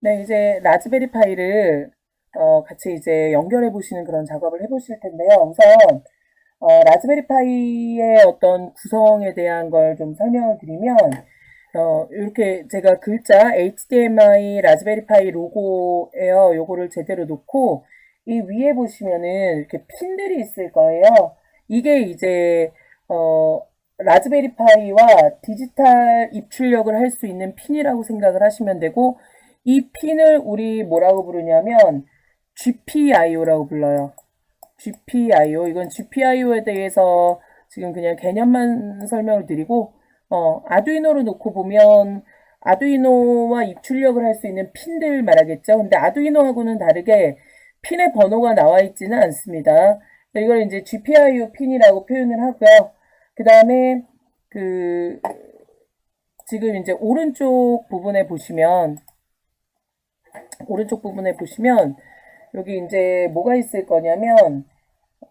네, 이제 라즈베리 파이를 어, 같이 이제 연결해 보시는 그런 작업을 해 보실 텐데요. 우선 어, 라즈베리 파이의 어떤 구성에 대한 걸 좀 설명을 드리면 어, 이렇게 제가 글자 HDMI 라즈베리 파이 로고에요. 요거를 제대로 놓고 이 위에 보시면은 이렇게 핀들이 있을 거예요. 이게 이제 어, 라즈베리 파이와 디지털 입출력을 할 수 있는 핀이라고 생각을 하시면 되고 이 핀을 우리 뭐라고 부르냐면 GPIO라고 불러요. GPIO. 이건 GPIO에 대해서 지금 그냥 개념만 설명을 드리고, 어, 아두이노로 놓고 보면, 아두이노와 입출력을 할 수 있는 핀들 말하겠죠. 근데 아두이노하고는 다르게 핀의 번호가 나와 있지는 않습니다. 이걸 이제 GPIO 핀이라고 표현을 하고요. 그 다음에, 그, 지금 이제 오른쪽 부분에 보시면, 오른쪽 부분에 보시면, 여기 이제 뭐가 있을 거냐면,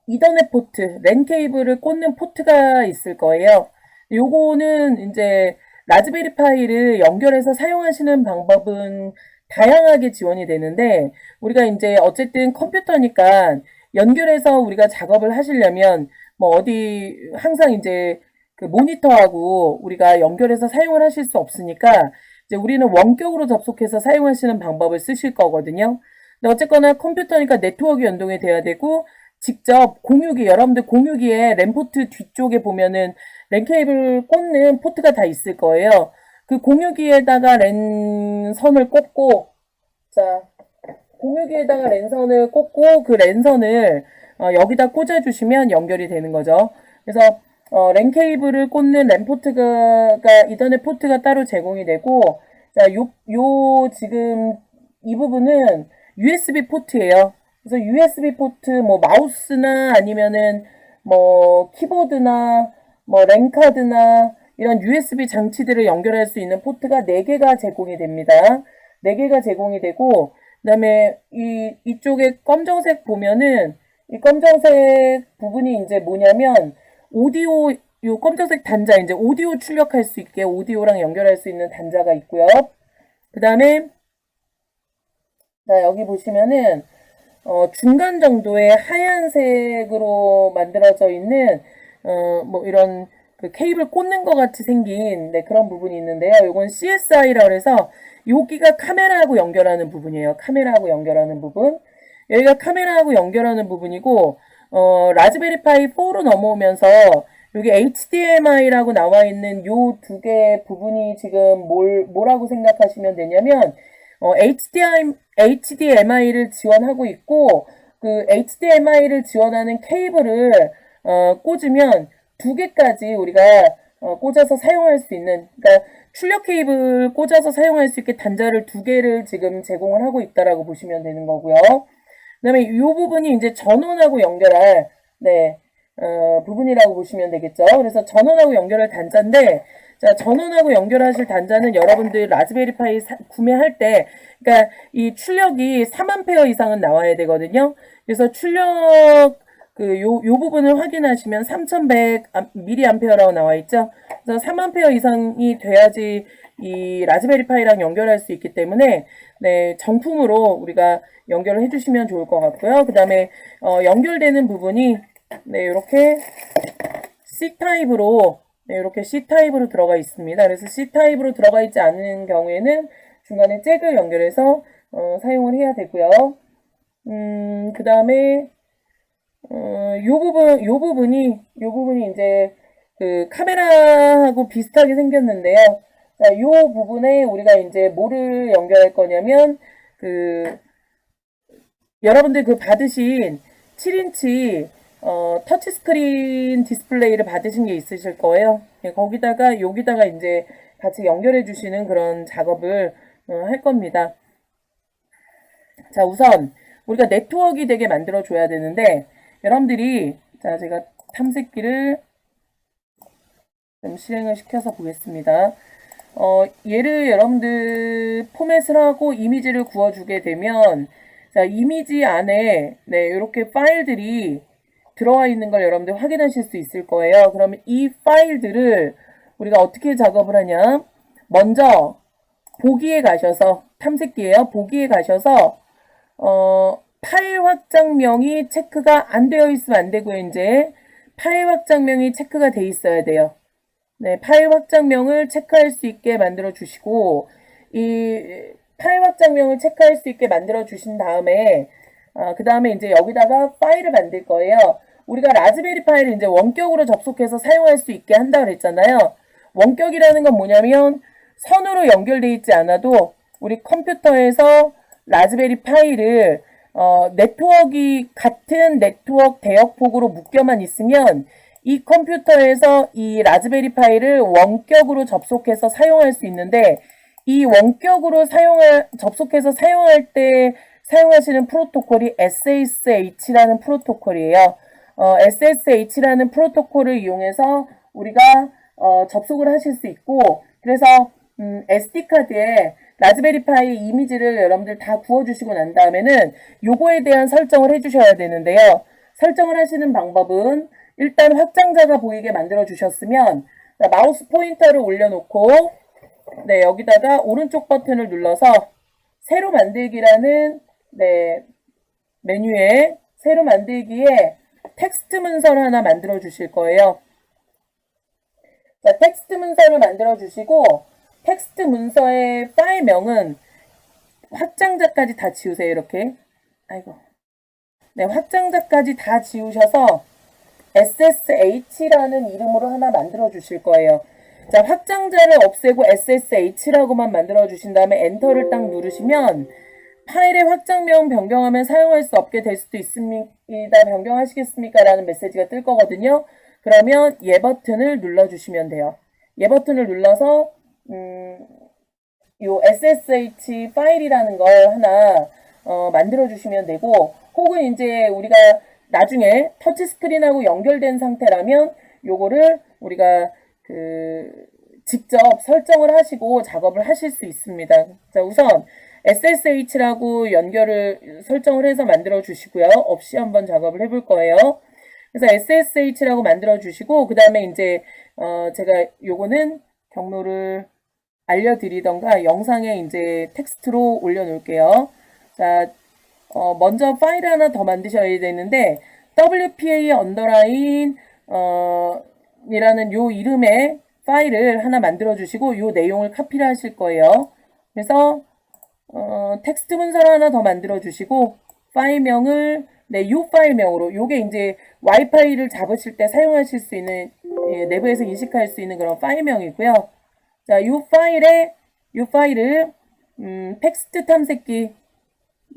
이더넷 포트, 랜 케이블을 꽂는 포트가 있을 거예요. 요거는 이제 라즈베리 파이를 연결해서 사용하시는 방법은 다양하게 지원이 되는데, 우리가 이제 어쨌든 컴퓨터니까 연결해서 우리가 작업을 하시려면, 뭐 어디 항상 이제 그 모니터하고 우리가 연결해서 사용을 하실 수 없으니까, 이제 우리는 원격으로 접속해서 사용하시는 방법을 쓰실 거거든요. 근데 어쨌거나 컴퓨터니까 네트워크 연동이 돼야 되고 직접 공유기 여러분들 공유기에 랜 포트 뒤쪽에 보면은 랜 케이블 꽂는 포트가 다 있을 거예요. 그 공유기에다가 랜 선을 꽂고 자 공유기에다가 랜선을 꽂고 그 랜선을 어, 여기다 꽂아 주시면 연결이 되는 거죠. 그래서 어, 랜 케이블을 꽂는 랜 포트가 이더넷 포트가 따로 제공이 되고 자, 요, 요 지금 이 부분은 USB 포트예요. 그래서 USB 포트 뭐 마우스나 아니면은 뭐 키보드나 뭐 랜카드나 이런 USB 장치들을 연결할 수 있는 포트가 4개가 제공이 됩니다. 4개가 제공이 되고 그다음에 이 이쪽에 검정색 보면은 이 검정색 부분이 이제 뭐냐면 오디오 요 검정색 단자 이제 오디오 출력할 수 있게 오디오랑 연결할 수 있는 단자가 있고요. 그 다음에 자, 여기 보시면은, 어, 중간 정도의 하얀색으로 만들어져 있는, 어, 뭐, 이런, 그 케이블 꽂는 것 같이 생긴, 네, 그런 부분이 있는데요. 이건 CSI라고 해서, 여기가 카메라하고 연결하는 부분이에요. 카메라하고 연결하는 부분. 여기가 카메라하고 연결하는 부분이고, 어, 라즈베리 파이 4로 넘어오면서, 여기 HDMI라고 나와 있는 요 두 개 부분이 지금 뭘, 뭐라고 생각하시면 되냐면, 어, HDMI, HDMI를 지원하고 있고, 그 HDMI를 지원하는 케이블을, 어, 꽂으면 두 개까지 우리가, 어, 꽂아서 사용할 수 있는, 그러니까 출력 케이블 꽂아서 사용할 수 있게 단자를 두 개를 지금 제공을 하고 있다라고 보시면 되는 거고요. 그 다음에 이 부분이 이제 전원하고 연결할, 네, 어, 부분이라고 보시면 되겠죠. 그래서 전원하고 연결할 단자인데, 자, 전원하고 연결하실 단자는 여러분들 라즈베리 파이 사, 구매할 때, 그러니까 이 출력이 3A 이상은 나와야 되거든요. 그래서 출력 그 요, 요 부분을 확인하시면 3100mAh라고 나와 있죠. 그래서 3A 이상이 돼야지 이 라즈베리 파이랑 연결할 수 있기 때문에 네, 정품으로 우리가 연결을 해주시면 좋을 것 같고요. 그 다음에 어, 연결되는 부분이 네, 이렇게 C 타입으로 네, 이렇게 C 타입으로 들어가 있습니다. 그래서 C 타입으로 들어가 있지 않은 경우에는 중간에 잭을 연결해서 어, 사용을 해야 되고요. 음, 그 다음에 어, 요 부분, 요 부분이, 요 부분이 이제 그 카메라하고 비슷하게 생겼는데요. 자, 요 부분에 우리가 이제 뭐를 연결할 거냐면 그 여러분들 그 받으신 7인치 어, 터치 스크린 디스플레이를 받으신 게 있으실 거예요. 예, 거기다가 여기다가 이제 같이 연결해 주시는 그런 작업을 어, 할 겁니다. 자, 우선 우리가 네트워크 되게 만들어 줘야 되는데 여러분들이 자, 제가 탐색기를 좀 실행을 시켜서 보겠습니다. 어, 얘를 여러분들 포맷을 하고 이미지를 구워주게 되면 자, 이미지 안에 네, 이렇게 파일들이 들어와 있는 걸 여러분들 확인하실 수 있을 거예요. 그러면 이 파일들을 우리가 어떻게 작업을 하냐? 먼저 보기에 가셔서 탐색기예요. 보기에 가셔서 어, 파일 확장명이 체크가 안 되어 있으면 안 되고요. 이제 파일 확장명이 체크가 돼 있어야 돼요. 네, 파일 확장명을 체크할 수 있게 만들어 주시고 이 파일 확장명을 체크할 수 있게 만들어 주신 다음에 아, 그 다음에 이제 여기다가 파일을 만들 거예요. 우리가 라즈베리 파일을 이제 원격으로 접속해서 사용할 수 있게 한다 그랬잖아요. 원격이라는 건 뭐냐면 선으로 연결돼 있지 않아도 우리 컴퓨터에서 라즈베리 파일을 어, 네트워크 같은 네트워크 대역폭으로 묶여만 있으면 이 컴퓨터에서 이 라즈베리 파일을 원격으로 접속해서 사용할 수 있는데 이 원격으로 사용할 접속해서 사용할 때 사용하시는 프로토콜이 SSH라는 프로토콜이에요. 어, SSH라는 프로토콜을 이용해서 우리가 어, 접속을 하실 수 있고 그래서 음, SD 카드에 라즈베리 파이 이미지를 여러분들 다 구워주시고 난 다음에는 요거에 대한 설정을 해주셔야 되는데요. 설정을 하시는 방법은 일단 확장자가 보이게 만들어 주셨으면 마우스 포인터를 올려놓고 네 여기다가 오른쪽 버튼을 눌러서 새로 만들기라는 네 메뉴에 새로 만들기에 텍스트 문서를 하나 만들어 주실 거예요. 자, 텍스트 문서를 만들어 주시고 텍스트 문서의 파일명은 확장자까지 다 지우세요. 이렇게. 아이고. 네, 확장자까지 다 지우셔서 SSH라는 이름으로 하나 만들어 주실 거예요. 자, 확장자를 없애고 SSH라고만 만들어 주신 다음에 엔터를 딱 누르시면 파일의 확장명 변경하면 사용할 수 없게 될 수도 있습니다. 변경하시겠습니까? 라는 메시지가 뜰 거거든요. 그러면 예 버튼을 눌러 주시면 돼요. 예 버튼을 눌러서 음, 요 SSH 파일이라는 걸 하나 어, 만들어 주시면 되고 혹은 이제 우리가 나중에 터치 스크린하고 연결된 상태라면 요거를 우리가 그 직접 설정을 하시고 작업을 하실 수 있습니다. 자, 우선 SSH라고 연결을 설정을 해서 만들어 주시고요. 없이 한번 작업을 해볼 거예요. 그래서 SSH라고 만들어 주시고 그 다음에 이제 어 제가 요거는 경로를 알려드리던가 영상에 이제 텍스트로 올려놓을게요. 자, 어 먼저 파일 하나 더 만드셔야 되는데 WPA 언더라인 어 이라는 요 이름의 파일을 하나 만들어 주시고 요 내용을 카피를 하실 거예요. 그래서 어, 텍스트 문서를 하나 더 만들어 주시고 파일명을 네, 요 파일명으로 요게 이제 와이파이를 잡으실 때 사용하실 수 있는 예, 내부에서 인식할 수 있는 그런 파일명이고요. 자, 요 파일에 요 파일을 음, 텍스트 탐색기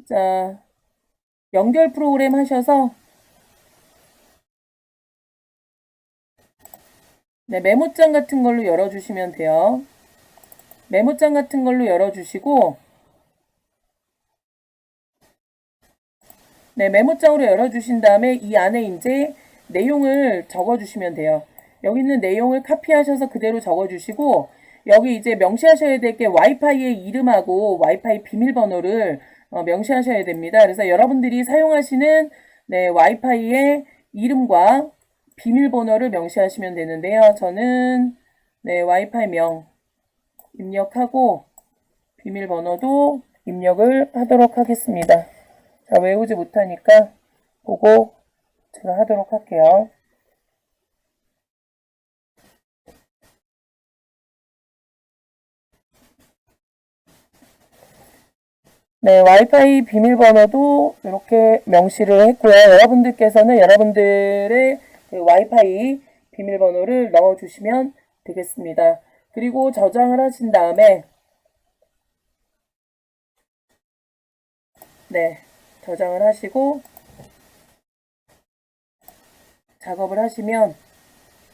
자 연결 프로그램 하셔서 네, 메모장 같은 걸로 열어주시면 돼요. 메모장 같은 걸로 열어주시고 네, 메모장으로 열어주신 다음에 이 안에 이제 내용을 적어주시면 돼요. 여기 있는 내용을 카피하셔서 그대로 적어주시고 여기 이제 명시하셔야 될 게 와이파이의 이름하고 와이파이 비밀번호를 어, 명시하셔야 됩니다. 그래서 여러분들이 사용하시는 네, 와이파이의 이름과 비밀번호를 명시하시면 되는데요. 저는 네, 와이파이 명 입력하고 비밀번호도 입력을 하도록 하겠습니다. 자, 외우지 못하니까 보고 제가 하도록 할게요. 네, 와이파이 비밀번호도 이렇게 명시를 했고요. 여러분들께서는 여러분들의 그 와이파이 비밀번호를 넣어주시면 되겠습니다. 그리고 저장을 하신 다음에 네, 저장을 하시고 작업을 하시면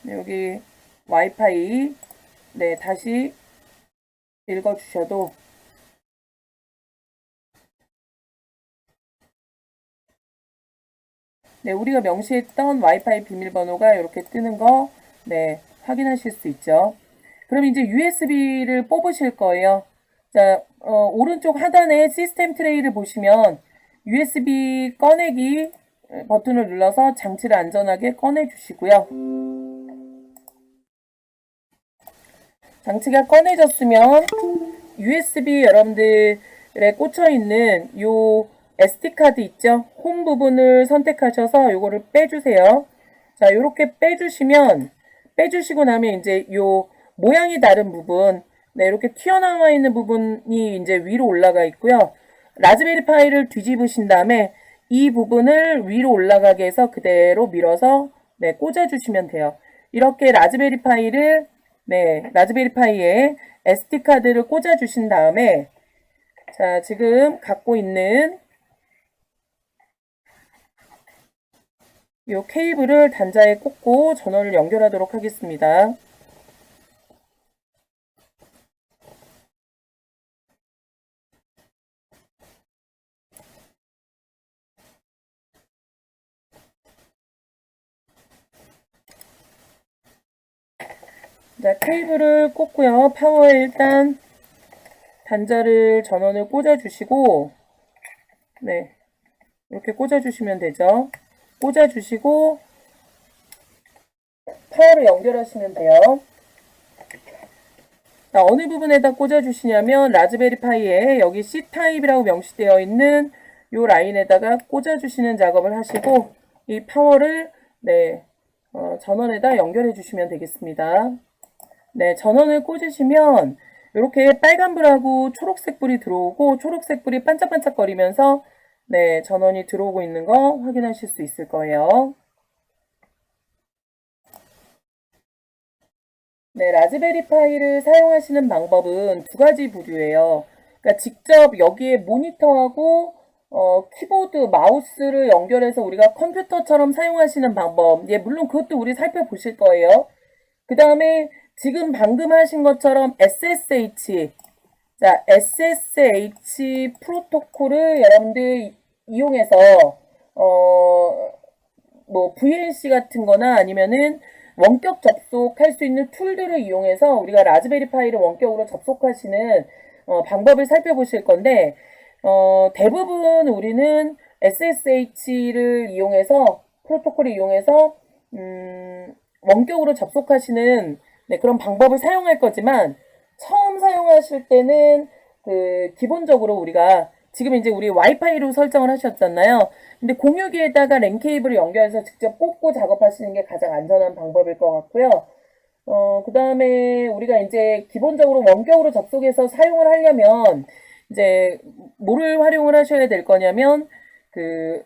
여기 와이파이 네, 다시 읽어주셔도 네, 우리가 명시했던 와이파이 비밀번호가 이렇게 뜨는 거, 네, 확인하실 수 있죠. 그럼 이제 USB를 뽑으실 거예요. 자, 어, 오른쪽 하단에 시스템 트레이를 보시면 USB 꺼내기 버튼을 눌러서 장치를 안전하게 꺼내 주시고요. 장치가 꺼내졌으면 USB 여러분들 꽂혀 있는 요 SD 카드 있죠? 홈 부분을 선택하셔서 요거를 빼주세요. 자, 요렇게 빼주시면 빼주시고 나면 이제 요 모양이 다른 부분, 네, 이렇게 튀어나와 있는 부분이 이제 위로 올라가 있고요. 라즈베리 파이를 뒤집으신 다음에 이 부분을 위로 올라가게 해서 그대로 밀어서 네, 꽂아주시면 돼요. 이렇게 라즈베리 파이를 네, 라즈베리 파이에 SD 카드를 꽂아주신 다음에 자, 지금 갖고 있는 이 케이블을 단자에 꽂고 전원을 연결하도록 하겠습니다. 자, 케이블을 꽂고요. 파워에 일단 단자를 전원을 꽂아주시고, 네, 이렇게 꽂아주시면 되죠. 꽂아주시고, 파워를 연결하시면 돼요. 자, 어느 부분에다 꽂아주시냐면, 라즈베리 파이에 여기 C타입이라고 명시되어 있는 이 라인에다가 꽂아주시는 작업을 하시고, 이 파워를, 네, 어, 전원에다 연결해 주시면 되겠습니다. 네, 전원을 꽂으시면 이렇게 빨간 불하고 초록색 불이 들어오고 초록색 불이 반짝반짝거리면서 네, 전원이 들어오고 있는 거 확인하실 수 있을 거예요. 네, 라즈베리 파이를 사용하시는 방법은 두 가지 부류예요. 그러니까 직접 여기에 모니터하고 어, 키보드, 마우스를 연결해서 우리가 컴퓨터처럼 사용하시는 방법. 예, 물론 그것도 우리 살펴보실 거예요. 그 다음에 지금 방금 하신 것처럼 SSH, 자, SSH 프로토콜을 여러분들 이용해서, 어, 뭐, VNC 같은 거나 아니면은 원격 접속할 수 있는 툴들을 이용해서 우리가 라즈베리 파이를 원격으로 접속하시는 어, 방법을 살펴보실 건데, 어, 대부분 우리는 SSH를 이용해서, 프로토콜을 이용해서, 음, 원격으로 접속하시는 네, 그런 방법을 사용할 거지만 처음 사용하실 때는 그 기본적으로 우리가 지금 이제 우리 와이파이로 설정을 하셨잖아요. 근데 공유기에다가 랜 케이블을 연결해서 직접 꽂고 작업하시는 게 가장 안전한 방법일 것 같고요. 어, 그 다음에 우리가 이제 기본적으로 원격으로 접속해서 사용을 하려면 이제 뭐를 활용을 하셔야 될 거냐면 그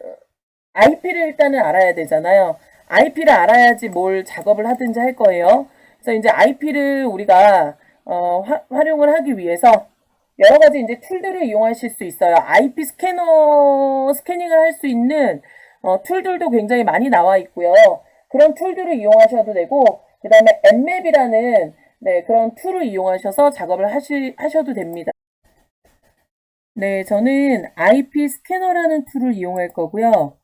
IP를 일단은 알아야 되잖아요. IP를 알아야지 뭘 작업을 하든지 할 거예요. 그래서 이제 IP를 우리가 어, 화, 활용을 하기 위해서 여러 가지 이제 툴들을 이용하실 수 있어요. IP 스캐너 스캐닝을 할 수 있는 어, 툴들도 굉장히 많이 나와 있고요. 그런 툴들을 이용하셔도 되고 그 다음에 엠맵이라는 네, 그런 툴을 이용하셔서 작업을 하시, 하셔도 됩니다. 네, 저는 IP 스캐너라는 툴을 이용할 거고요.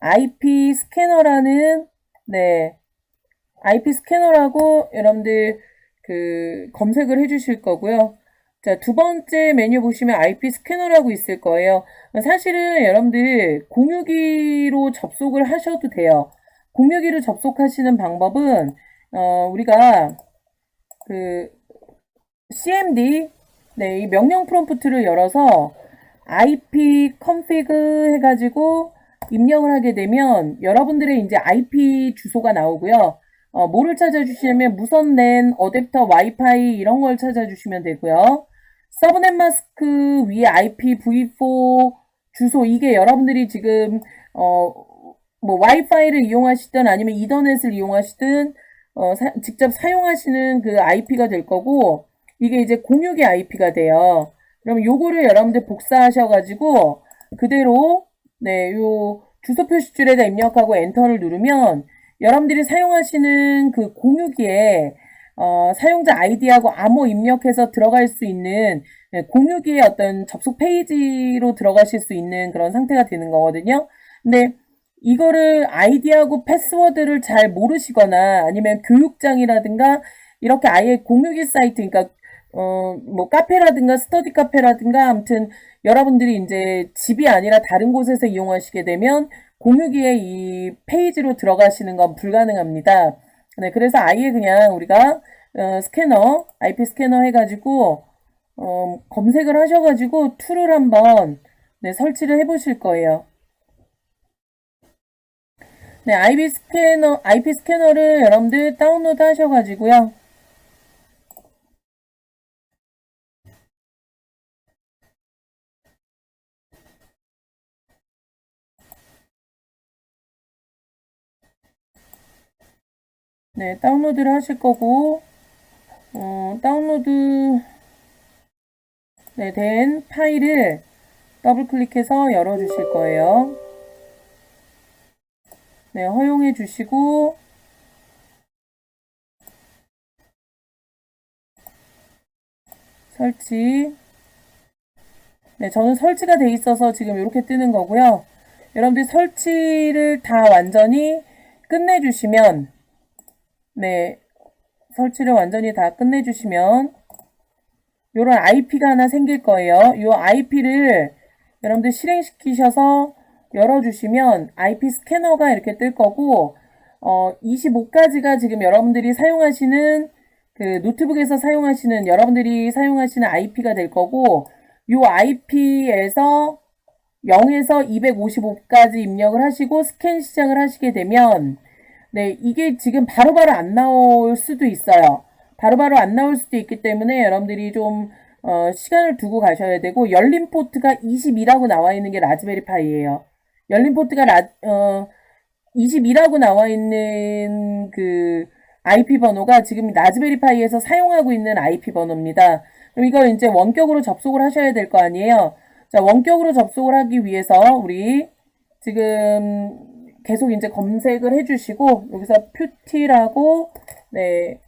IP 스캐너라는 네, IP 스캐너라고 여러분들 그 검색을 해 주실 거고요. 자, 두 번째 메뉴 보시면 IP 스캐너라고 있을 거예요. 사실은 여러분들 공유기로 접속을 하셔도 돼요. 공유기로 접속하시는 방법은 어, 우리가 그 cmd 네, 이 명령 프롬프트를 열어서 IP config 해가지고 입력을 하게 되면 여러분들의 이제 IP 주소가 나오고요. 어, 뭐를 찾아주시냐면 무선 랜, 어댑터, 와이파이 이런 걸 찾아주시면 되고요. 서브넷 마스크 위에 IP v4 주소 이게 여러분들이 지금 어, 뭐 와이파이를 이용하시든 아니면 이더넷을 이용하시든 어, 사, 직접 사용하시는 그 IP가 될 거고 이게 이제 공유기 IP가 돼요. 그럼 요거를 여러분들 복사하셔가지고 그대로 네, 요 주소 표시줄에다 입력하고 엔터를 누르면 여러분들이 사용하시는 그 공유기에 어, 사용자 아이디하고 암호 입력해서 들어갈 수 있는 네, 공유기의 어떤 접속 페이지로 들어가실 수 있는 그런 상태가 되는 거거든요. 근데 이거를 아이디하고 패스워드를 잘 모르시거나 아니면 교육장이라든가 이렇게 아예 공유기 사이트, 그러니까 어, 뭐 카페라든가 스터디 카페라든가 아무튼 여러분들이 이제 집이 아니라 다른 곳에서 이용하시게 되면 공유기에 이 페이지로 들어가시는 건 불가능합니다. 네, 그래서 아예 그냥 우리가 어, 스캐너, IP 스캐너 해가지고 어, 검색을 하셔가지고 툴을 한번 네, 설치를 해보실 거예요. 네, IP 스캐너, IP 스캐너를 여러분들 다운로드 하셔가지고요. 네, 다운로드를 하실 거고, 어, 다운로드, 네, 된 파일을 더블 클릭해서 열어 주실 거예요. 네, 허용해 주시고, 설치. 네, 저는 설치가 돼 있어서 지금 이렇게 뜨는 거고요. 여러분들 설치를 다 완전히 끝내주시면, 네, 설치를 완전히 다 끝내주시면, 요런 IP가 하나 생길 거예요. 요 IP를 여러분들 실행시키셔서 열어주시면 IP 스캐너가 이렇게 뜰 거고, 어, 25가지가 지금 여러분들이 사용하시는 그 노트북에서 사용하시는 여러분들이 사용하시는 IP가 될 거고, 요 IP에서 0에서 255까지 입력을 하시고 스캔 시작을 하시게 되면, 네, 이게 지금 바로 바로 안 나올 수도 있어요. 바로 바로 안 나올 수도 있기 때문에 여러분들이 좀 어, 시간을 두고 가셔야 되고 열린 포트가 22라고 나와 있는 게 라즈베리 파이예요. 열린 포트가 라, 어, 22라고 나와 있는 그 IP 번호가 지금 라즈베리 파이에서 사용하고 있는 IP 번호입니다. 그럼 이걸 이제 원격으로 접속을 하셔야 될 거 아니에요. 자, 원격으로 접속을 하기 위해서 우리 지금 계속 이제 검색을 해주시고 여기서 퓨티라고 네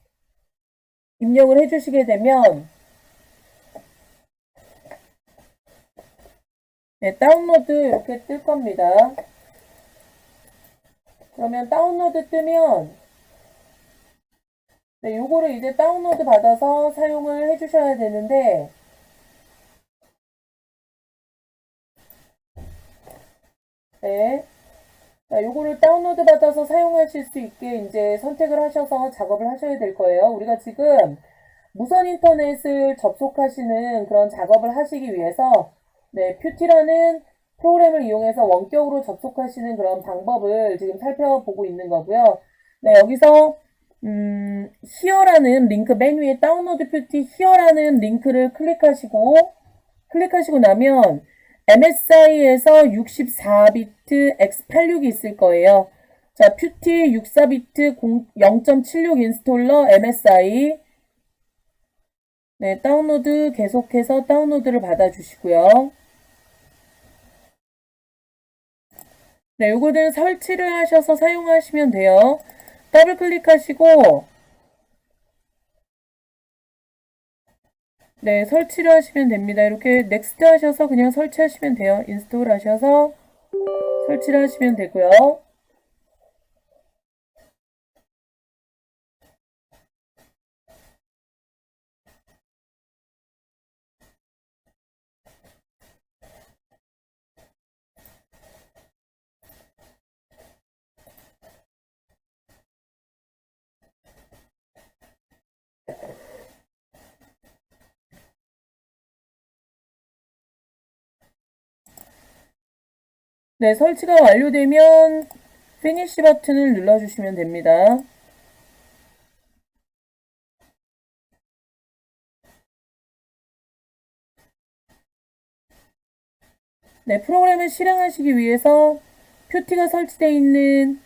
입력을 해주시게 되면 네, 다운로드 이렇게 뜰 겁니다. 그러면 다운로드 뜨면 네, 요거를 이제 다운로드 받아서 사용을 해주셔야 되는데 네. 자, 요거를 다운로드 받아서 사용하실 수 있게 이제 선택을 하셔서 작업을 하셔야 될 거예요. 우리가 지금 무선 인터넷을 접속하시는 그런 작업을 하시기 위해서 네, 퓨티라는 프로그램을 이용해서 원격으로 접속하시는 그런 방법을 지금 살펴보고 있는 거고요. 네, 여기서 음, 히어라는 링크 맨 위에 다운로드 퓨티 히어라는 링크를 클릭하시고 클릭하시고 나면 MSI에서 64비트 X86이 있을 거예요. 자, 퓨티 64비트 0.76 인스톨러 MSI 네, 다운로드 계속해서 다운로드를 받아주시고요. 네, 요거는 설치를 하셔서 사용하시면 돼요. 더블 클릭하시고 네, 설치를 하시면 됩니다. 이렇게 넥스트 하셔서 그냥 설치하시면 돼요. 인스톨 하셔서 설치를 하시면 되고요. 네, 설치가 완료되면 피니시 버튼을 눌러주시면 됩니다. 네, 프로그램을 실행하시기 위해서 퓨티가 설치되어 있는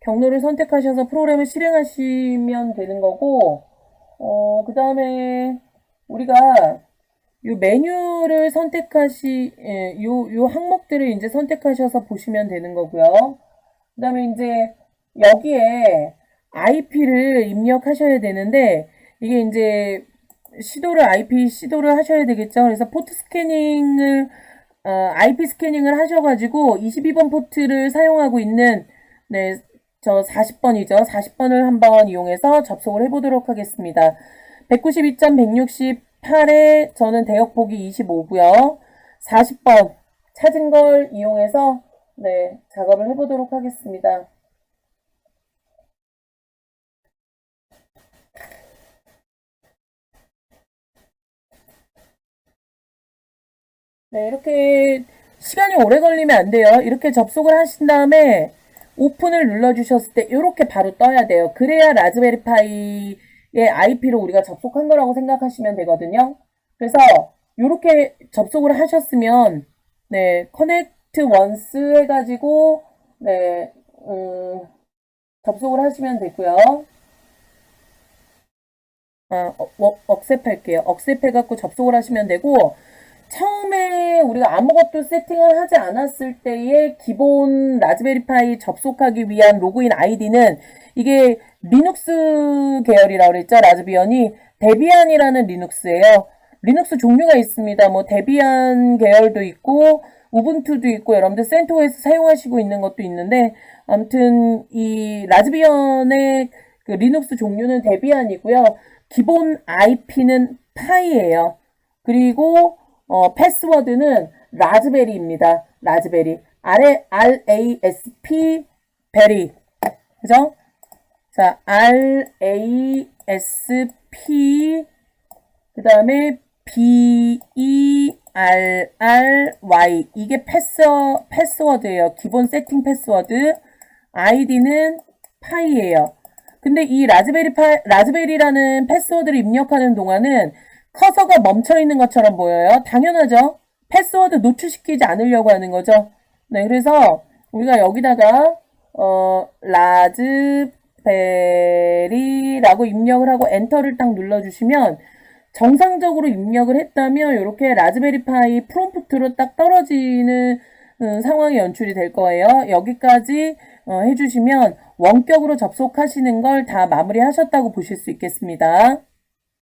경로를 선택하셔서 프로그램을 실행하시면 되는 거고, 어, 그 다음에 우리가 요 메뉴를 선택하시, 예, 요, 요 항목들을 이제 선택하셔서 보시면 되는 거고요. 그 다음에 이제 여기에 IP를 입력하셔야 되는데, 이게 이제 시도를, IP 시도를 하셔야 되겠죠. 그래서 포트 스캐닝을, 어, IP 스캐닝을 하셔가지고 22번 포트를 사용하고 있는, 네, 저 40번이죠. 40번을 한번 이용해서 접속을 해보도록 하겠습니다. 192.168에 저는 대역 보기 25고요. 40번 찾은 걸 이용해서 네, 작업을 해보도록 하겠습니다. 네, 이렇게 시간이 오래 걸리면 안 돼요. 이렇게 접속을 하신 다음에 오픈을 눌러주셨을 때 이렇게 바로 떠야 돼요. 그래야 라즈베리 파이의 IP로 우리가 접속한 거라고 생각하시면 되거든요. 그래서 이렇게 접속을 하셨으면 네, 커넥트 원스 해가지고 네, 음, 접속을 하시면 되고요. 아, 어, 어, 억셉할게요. 억셉해갖고 접속을 하시면 되고, 처음에 우리가 아무것도 세팅을 하지 않았을 때의 기본 라즈베리 파이 접속하기 위한 로그인 아이디는 이게 리눅스 계열이라고 그랬죠. 라즈비언이 데비안이라는 리눅스예요. 리눅스 종류가 있습니다. 뭐 데비안 계열도 있고 우분투도 있고 여러분들 센토에서 사용하시고 있는 것도 있는데 아무튼 이 라즈비언의 그 리눅스 종류는 데비안이고요. 기본 IP는 파이예요. 그리고 어, 패스워드는 라즈베리입니다. 라즈베리. R A S P 베리. 그죠? 자, R A S P 그 다음에 B E R R Y 이게 패스 패스워드예요. 기본 세팅 패스워드. 아이디는 파이예요. 근데 이 라즈베리 파 라즈베리라는 패스워드를 입력하는 동안은 커서가 멈춰 있는 것처럼 보여요. 당연하죠. 패스워드 노출시키지 않으려고 하는 거죠. 네, 그래서 우리가 여기다가 어 라즈베리라고 입력을 하고 엔터를 딱 눌러주시면 정상적으로 입력을 했다면 이렇게 라즈베리 파이 프롬프트로 딱 떨어지는 음, 상황이 연출이 될 거예요. 여기까지 어, 해주시면 원격으로 접속하시는 걸 다 마무리하셨다고 보실 수 있겠습니다.